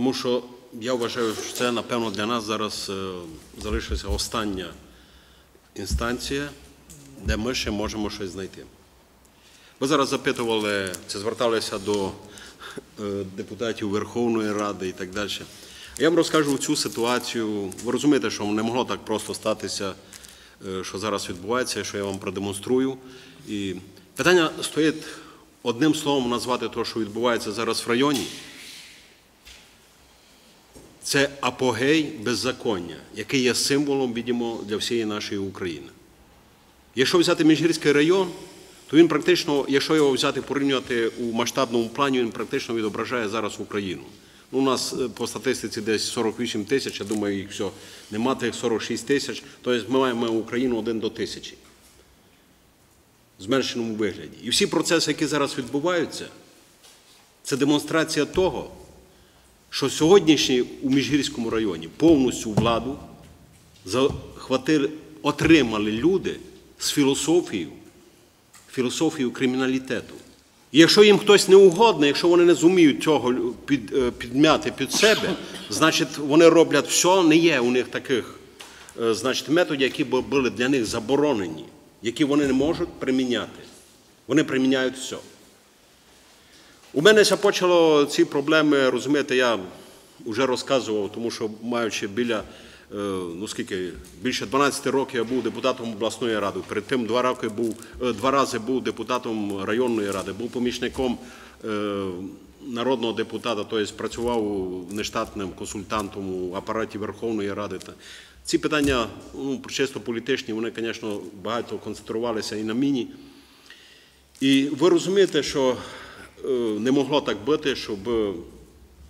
Тому що я вважаю, що це, напевно, для нас зараз е, залишилася остання інстанція, де ми ще можемо щось знайти. Ви зараз запитували, чи зверталися до е, депутатів Верховної Ради і так далі. Я вам розкажу цю ситуацію. Ви розумієте, що не могло так просто статися, е, що зараз відбувається, що я вам продемонструю. І питання стоїть одним словом назвати те, що відбувається зараз в районі. Це апогей беззаконня, який є символом, відомо, для всієї нашої України. Якщо взяти Міжгірський район, то він практично, якщо його взяти порівнювати у масштабному плані, він практично відображає зараз Україну. Ну, у нас е, по статистиці десь 48 тисяч, я думаю, їх все нема тих 46 тисяч, тобто ми маємо Україну один до тисячі. В зменшеному вигляді. І всі процеси, які зараз відбуваються, це демонстрація того, що сьогоднішні у Міжгірському районі повністю владу захватили, отримали люди з філософією, філософією криміналітету. І якщо їм хтось не угодний, якщо вони не зуміють цього під, е, підмяти під себе, значить вони роблять все, не є у них таких е, значить, методів, які були для них заборонені, які вони не можуть приміняти. Вони приміняють все. У мене ще почало ці проблеми, розумієте, я вже розказував, тому що маючи біля, е, ну скільки, більше 12 років я був депутатом обласної ради. Перед тим два, роки був, е, два рази був депутатом районної ради, був помічником е, народного депутата, тобто працював нештатним консультантом у апараті Верховної Ради. Ці питання, ну, чисто політичні, вони, звісно, багато концентрувалися і на міні. І ви розумієте, що не могло так бути, щоб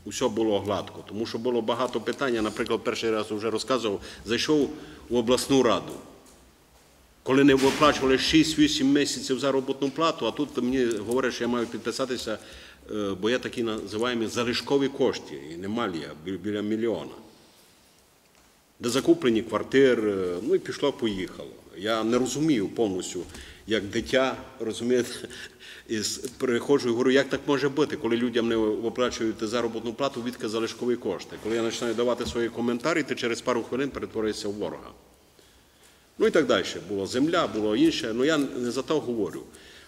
усе було гладко, тому що було багато питань. Я, наприклад, перший раз вже розказував, зайшов у обласну раду. Коли не виплачували 6-8 місяців заробітну плату, а тут мені говорять, що я маю підписатися, е, бо я такі називаємо залишкові кошти, і немалі, а біля мільйона. Де закуплені квартири, ну і пішло-поїхало. Я не розумію повністю, як дитя, розумієте, і приходжу і говорю, як так може бути, коли людям не виплачують заробітну плату, відки залишкові кошти. Коли я починаю давати свої коментарі, ти через пару хвилин перетворюєшся в ворога. Ну і так далі. Була земля, було інше. Ну я не за то говорю.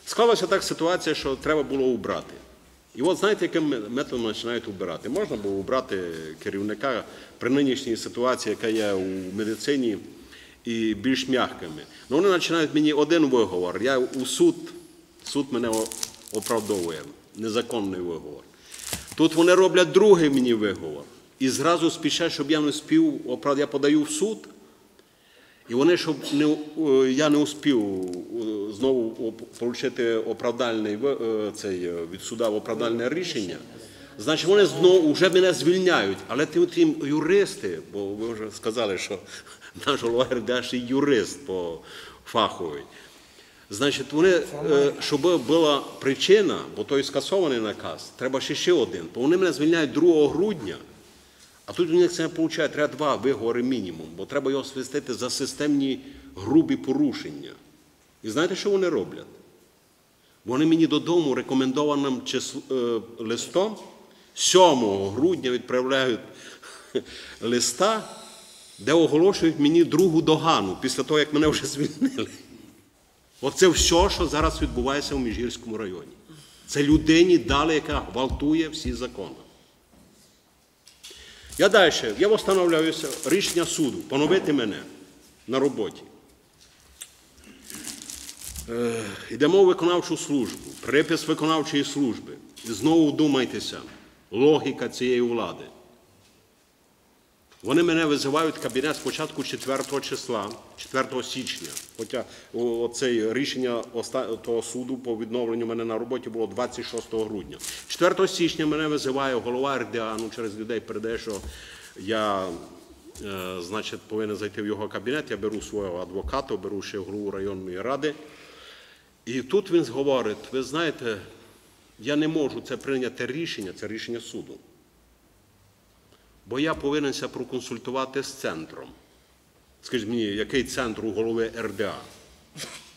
Склалася так ситуація, що треба було убрати. І от знаєте, яким методом починають убирати? Можна було убрати керівника при нинішній ситуації, яка є у медицині, і більш м'якими. Ну вони починають мені один виговор. Я у суд, суд мене оправдовує, незаконний виговор. Тут вони роблять другий мені виговор. І зразу спішать, щоб я не спів, я подаю в суд. І вони, щоб не, е, я не успів е, знову отримати оправдальний е, цей, від суда оправдальне рішення, значить вони знову вже мене звільняють. Але ті юристи, бо ви вже сказали, що наш РДА ще юрист по фаховий. Значить, вони, е, щоб була причина, бо той скасований наказ, треба ще ще один. Бо вони мене звільняють 2 грудня. А тут у них це не виходить, треба два виговори мінімум, бо треба його свистити за системні грубі порушення. І знаєте, що вони роблять? Вони мені додому рекомендованим е, листом 7 грудня відправляють листа, де оголошують мені другу догану після того, як мене вже звільнили. Оце все, що зараз відбувається у Міжгірському районі. Це людині дали, яка гвалтує всі закони. Я далі, я встановлююся рішення суду, поновити мене на роботі. Е, Йдемо в виконавчу службу, припис виконавчої служби. І знову вдумайтеся, логіка цієї влади. Вони мене визивають в кабінет спочатку 4 числа, 4 січня. Хоча оце рішення того суду по відновленню мене на роботі було 26 грудня. 4 січня мене визиває голова РДА, ну через людей передає, що я е, значить, повинен зайти в його кабінет. Я беру свого адвоката, беру ще голову районної ради. І тут він говорить: ви знаєте, я не можу це прийняти рішення, це рішення суду. Бо я повинен проконсультувати з центром. Скажіть мені, який центр у голови РДА?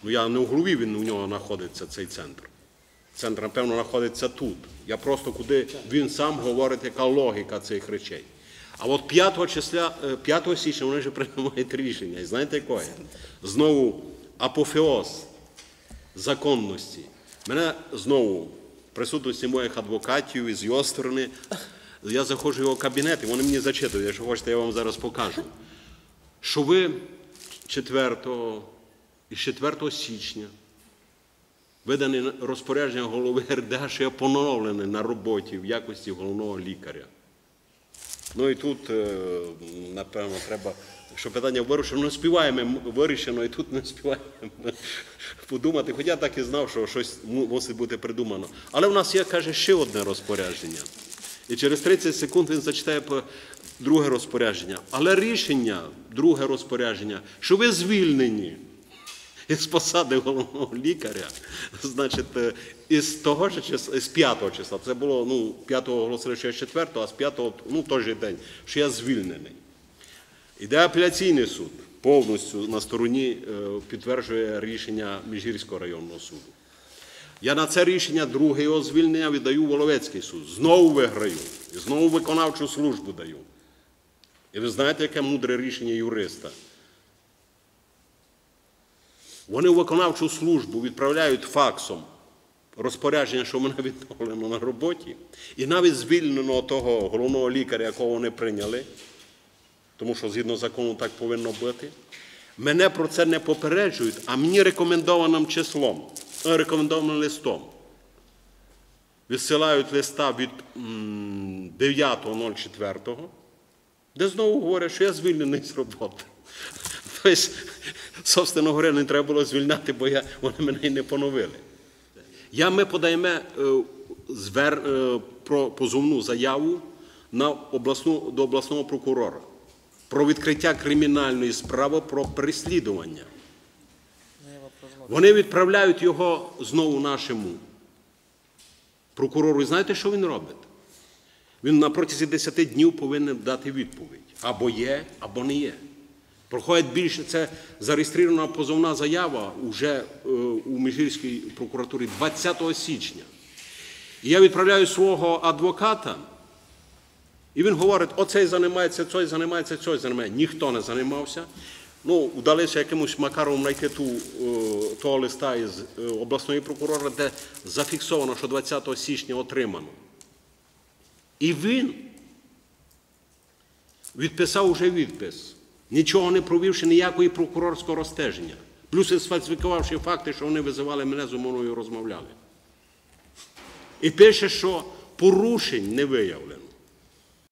Ну я не у голові він у нього знаходиться, цей центр. Центр, напевно, знаходиться тут. Я просто куди він сам говорить, яка логіка цих речей. А от 5 числа, е, 5 січня вони вже приймають рішення. І знаєте якої? Знову апофеоз законності. Мене знову в присутності моїх адвокатів і з його сторони. Я заходжу в його кабінет, і вони мені зачитують, якщо хочете, я вам зараз покажу. Що ви 4 і 4 січня видане розпорядження голови РДА, що я поновлений на роботі в якості головного лікаря. Ну і тут, е, напевно, треба, що питання вирішено, не співаємо вирішено, і тут не співаємо подумати. Хоча я так і знав, що щось мусить бути придумано. Але в нас є, каже, ще одне розпорядження. І через 30 секунд він зачитає друге розпорядження. Але рішення, друге розпорядження, що ви звільнені із посади головного лікаря, значить, е, із того ж числа, з 5 числа, це було, ну, 5-го оголосили, що я з 4-го, а з 5-го, ну, той же день, що я звільнений. Іде апеляційний суд, повністю на стороні е, підтверджує рішення Міжгірського районного суду. Я на це рішення друге його звільнення віддаю Воловецький суд. Знову виграю. І знову виконавчу службу даю. І ви знаєте, яке мудре рішення юриста? Вони в виконавчу службу відправляють факсом розпорядження, що мене відновлено на роботі, і навіть звільнено того головного лікаря, якого вони прийняли, тому що згідно закону так повинно бути. Мене про це не попереджують, а мені рекомендованим числом, рекомендованим листом. Відсилають листа від 9.04, де знову говорять, що я звільнений з роботи. Тобто, собственно говоря, не треба було звільняти, бо я, вони мене і не поновили. Я, ми подаємо е, звер, е, про позовну заяву на обласну, до обласного прокурора про відкриття кримінальної справи про переслідування. Вони відправляють його знову нашому прокурору. І знаєте, що він робить? Він на протязі 10 днів повинен дати відповідь. Або є, або не є. Проходить більше, це зареєстрована позовна заява вже е, у Міжгірській прокуратурі 20 січня. І я відправляю свого адвоката, і він говорить, оцей займається, цей займається, цей займається. Ніхто не займався. Ну, вдалося якимось знайти ту, е, того листа із е, обласної прокурора, де зафіксовано, що 20 січня отримано. І він відписав уже відпис, нічого не провівши ніякої прокурорського розстеження. Плюс сфальсифікувавши факти, що вони визивали мене зо мною розмовляли. І пише, що порушень не виявлено.